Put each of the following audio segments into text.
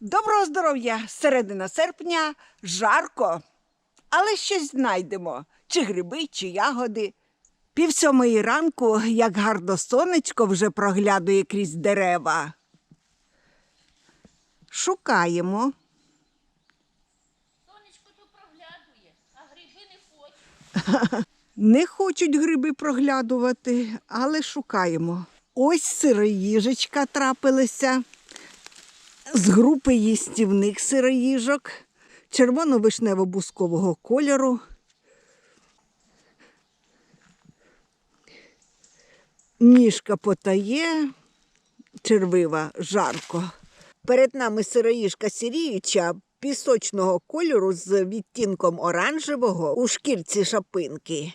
Доброго здоров'я! Середина серпня, жарко, але щось знайдемо: чи гриби, чи ягоди. Пів сьомої ранку, як гарно сонечко вже проглядує крізь дерева. Шукаємо. Сонечко тут проглядує, а гриби не хочуть. Не хочуть гриби проглядувати, але шукаємо. Ось сироїжечка трапилася з групи їстівних сироїжок червоно-вишнево-бускового кольору. Ніжка потає, червива, жарко. Перед нами сироїжка сіріюча пісочного кольору з відтінком оранжевого у шкірці шапинки.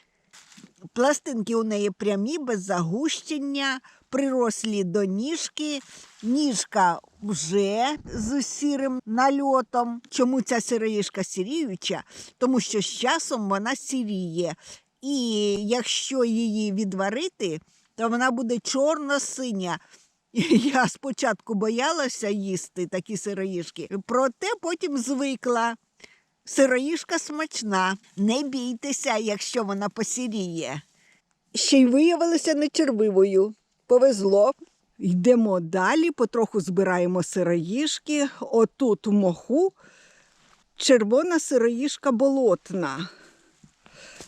Пластинки у неї прямі, без загущення, прирослі до ніжки. Ніжка вже з сірим нальотом. Чому ця сироїжка сіріюча? Тому що з часом вона сіріє. І якщо її відварити, то вона буде чорно-синя. Я спочатку боялася їсти такі сироїжки, проте потім звикла. Сироїжка смачна, не бійтеся, якщо вона посіріє. Ще й виявилася нечервивою. Повезло. Йдемо далі, потроху збираємо сироїжки. Отут у моху червона сироїжка болотна.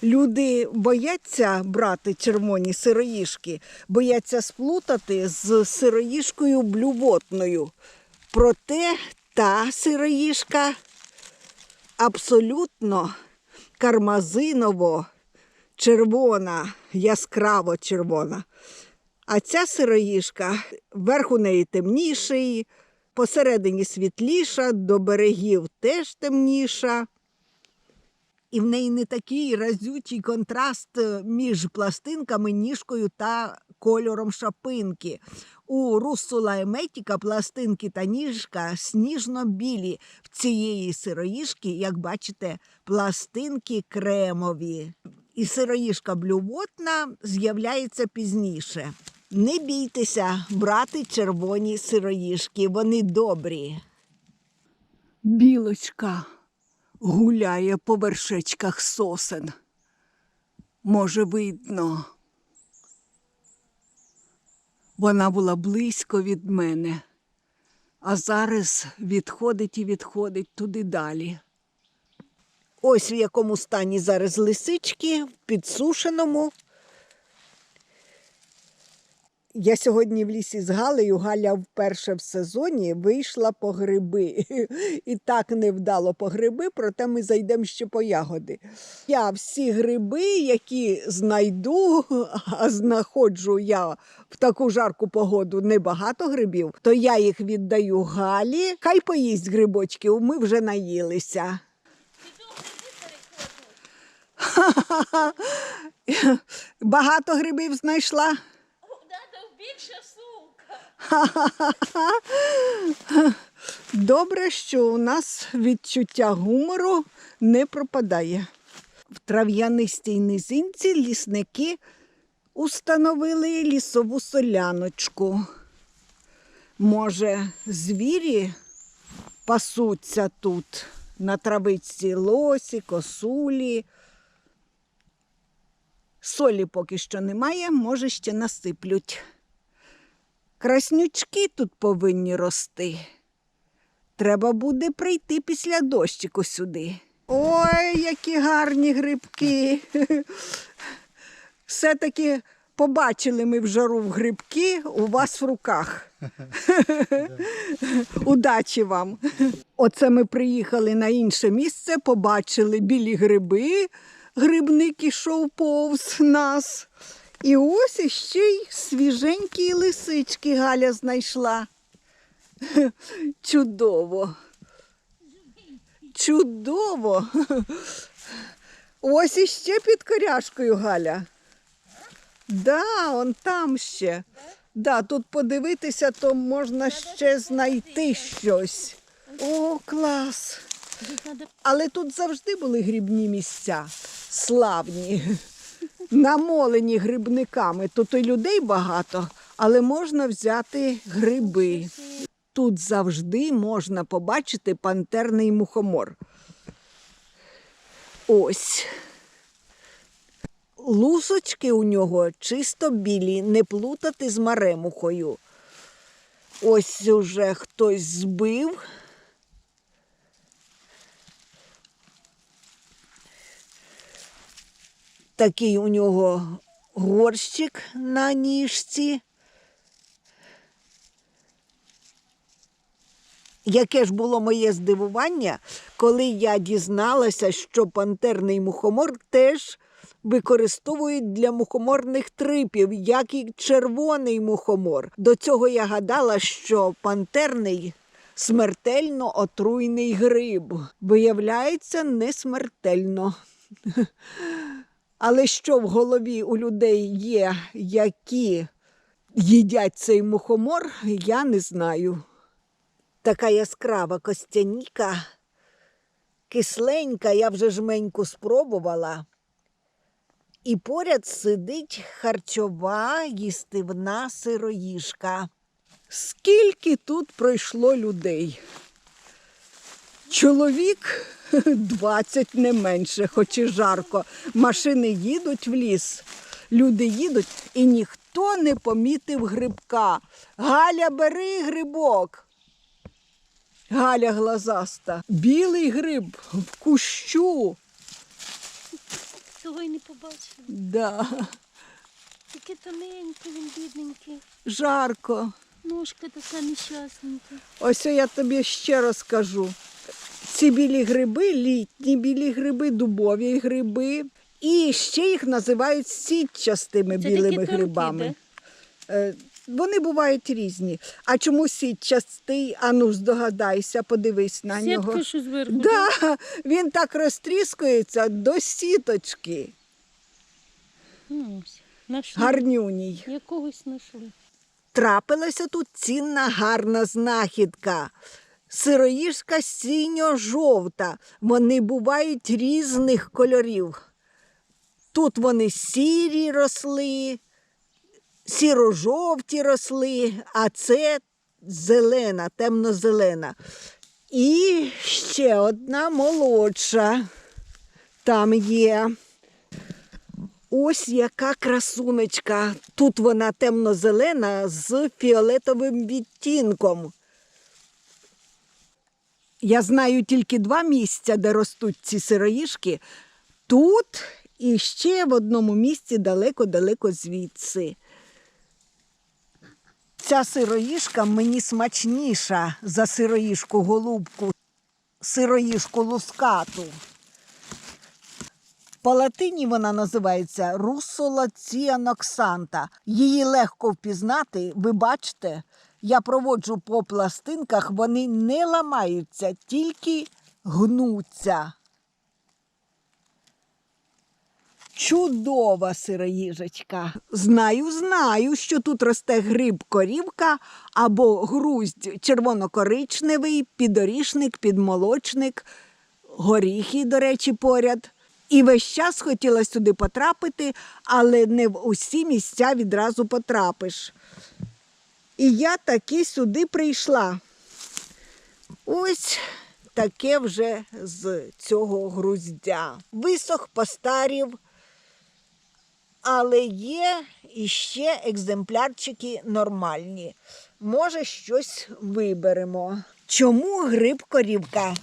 Люди бояться брати червоні сироїжки, бояться сплутати з сироїжкою блювотною. Проте та сироїжка абсолютно кармазиново червона, яскраво червона. А ця сироїжка, верх у неї темніший, посередині світліша, до берегів теж темніша. І в неї не такий разючий контраст е, між пластинками, ніжкою та кольором шапинки. У руссула еметіка пластинки та ніжка сніжно-білі. В цієї сироїжки, як бачите, пластинки кремові. І сироїжка блювотна з'являється пізніше. Не бійтеся брати червоні сироїжки, вони добрі. Білочка гуляє по вершечках сосен. Може, видно. Вона була близько від мене, а зараз відходить і відходить туди далі. Ось в якому стані зараз лисички, в підсушеному. Я сьогодні в лісі з Галею, Галя вперше в сезоні вийшла по гриби. І так невдало по гриби, проте ми зайдемо ще по ягоди. Я всі гриби, які знайду, а знаходжу я в таку жарку погоду небагато грибів, то я їх віддаю Галі. Хай поїсть грибочків, ми вже наїлися. Багато грибів знайшла. Більше сумка. Добре, що у нас відчуття гумору не пропадає. В трав'янистій низинці лісники установили лісову соляночку. Може, звірі пасуться тут на травичці лосі, косулі. Солі поки що немає, може, ще насиплють. Краснючки тут повинні рости. Треба буде прийти після дощику сюди. Ой, які гарні грибки. Все-таки побачили ми в жару в грибки у вас в руках. Удачі вам. Оце ми приїхали на інше місце, побачили білі гриби. Грибник ішов повз нас. І ось іще й свіженькі лисички Галя знайшла. Чудово. Чудово. Ось іще під коряшкою Галя. Да, он там ще. Да, тут подивитися, то можна ще знайти щось. О, клас. Але тут завжди були грибні місця, славні, намолені грибниками. Тут і людей багато, але можна взяти гриби. тут завжди можна побачити пантерний мухомор. Ось. Лусочки у нього чисто білі, не плутати з маремухою. Ось уже хтось збив. Такий у нього горщик на ніжці. Яке ж було моє здивування, коли я дізналася, що пантерний мухомор теж використовують для мухоморних трипів, як і червоний мухомор. До цього я гадала, що пантерний смертельно отруйний гриб. Виявляється, не смертельно. Але що в голові у людей є, які їдять цей мухомор, я не знаю. Така яскрава костяніка, кисленька, я вже жменьку спробувала. І поряд сидить харчова їстивна сироїжка. Скільки тут пройшло людей? Чоловік 20 не менше, хоч і жарко. Машини їдуть в ліс, люди їдуть, і ніхто не помітив грибка. Галя, бери грибок. Галя глазаста. Білий гриб в кущу. Того й не побачила. Да. Таке тоненьке, він бідненький. Жарко. Ножка така нещасненька. Ось я тобі ще розкажу. Ці білі гриби, літні білі гриби, дубові гриби. І ще їх називають сітчастими Це білими такі грибами. Е, Вони бувають різні. А чому сітчастий? Ану здогадайся, подивись на нього. Сітка, що зверху. Да, він так розтріскується до сіточки. Ну, ось, Нашли. Гарнюній. Якогось знайшли. Трапилася тут цінна гарна знахідка. Сироїжка сіньо-жовта. Вони бувають різних кольорів. Тут вони сірі росли, сіро-жовті росли, а це зелена, темно-зелена. І ще одна молодша. Там є. Ось яка красунечка. Тут вона темно-зелена з фіолетовим відтінком. Я знаю тільки два місця, де ростуть ці сироїшки. Тут і ще в одному місці далеко-далеко звідси. Ця сироїшка мені смачніша за сироїшку голубку, сироїшку лускату. По латині вона називається Русола ціаноксанта. Її легко впізнати. Ви бачите, я проводжу по пластинках, вони не ламаються, тільки гнуться. Чудова сироїжечка. Знаю, знаю, що тут росте гриб корівка або груздь червонокоричневий, підорішник, підмолочник, горіхи, до речі, поряд. І весь час хотіла сюди потрапити, але не в усі місця відразу потрапиш. І я таки сюди прийшла. Ось таке вже з цього груздя. Висох постарів, але є іще екземплярчики нормальні. Може, щось виберемо. Чому гриб корівка?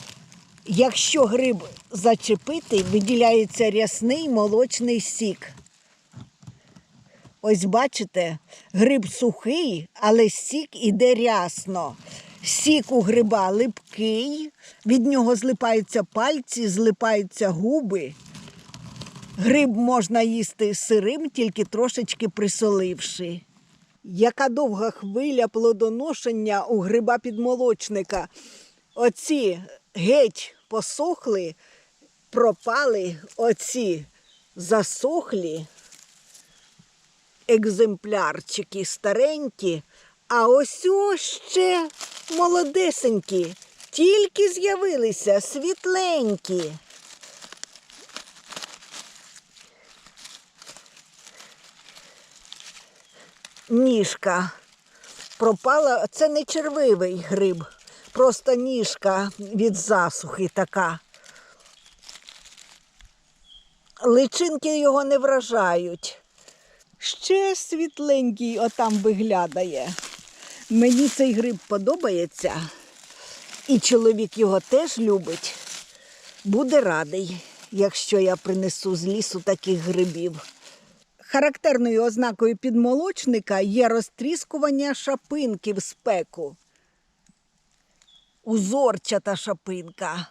Якщо гриб зачепити, виділяється рясний молочний сік. Ось бачите, гриб сухий, але сік іде рясно. Сік у гриба липкий, від нього злипаються пальці, злипаються губи. Гриб можна їсти сирим, тільки трошечки присоливши. Яка довга хвиля плодоношення у гриба підмолочника. Оці геть посохли, пропали, оці засохлі екземплярчики старенькі, а ось ще молодесенькі, тільки з'явилися світленькі. Ніжка пропала. Це не червивий гриб, просто ніжка від засухи така. Личинки його не вражають. Ще світленький отам виглядає. Мені цей гриб подобається, і чоловік його теж любить. Буде радий, якщо я принесу з лісу таких грибів. Характерною ознакою підмолочника є розтріскування шапинки в спеку. Узорчата шапинка.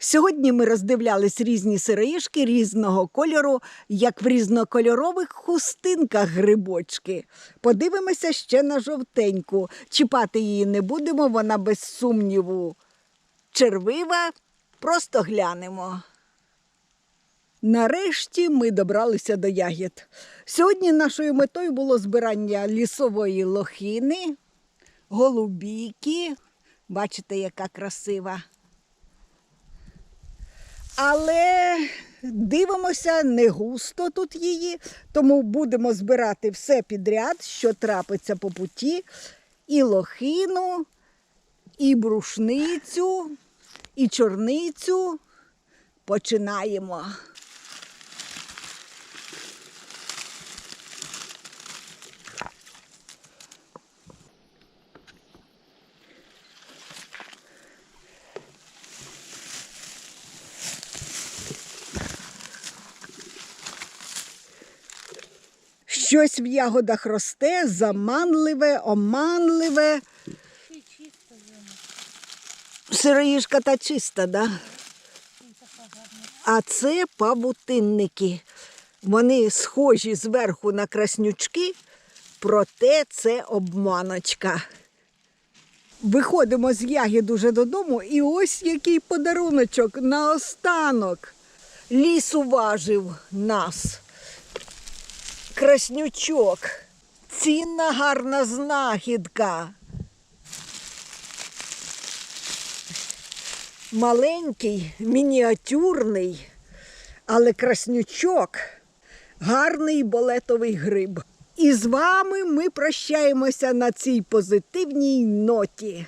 Сьогодні ми роздивлялись різні сироїшки різного кольору, як в різнокольорових хустинках грибочки. Подивимося ще на жовтеньку. Чіпати її не будемо, вона без сумніву. Червива, просто глянемо. Нарешті ми добралися до ягід. Сьогодні нашою метою було збирання лісової лохини, голубіки. Бачите, яка красива. Але дивимося, не густо тут її, тому будемо збирати все підряд, що трапиться по путі. І лохину, і брушницю, і чорницю. Починаємо. Щось в ягодах росте, заманливе, оманливе. Сироїжка та чиста, да? А це павутинники. Вони схожі зверху на краснючки, проте це обманочка. Виходимо з ягід уже додому, і ось який подаруночок наостанок. Ліс уважив нас. Краснючок. Цінна гарна знахідка. Маленький, мініатюрний, але краснючок гарний болетовий гриб. І з вами ми прощаємося на цій позитивній ноті.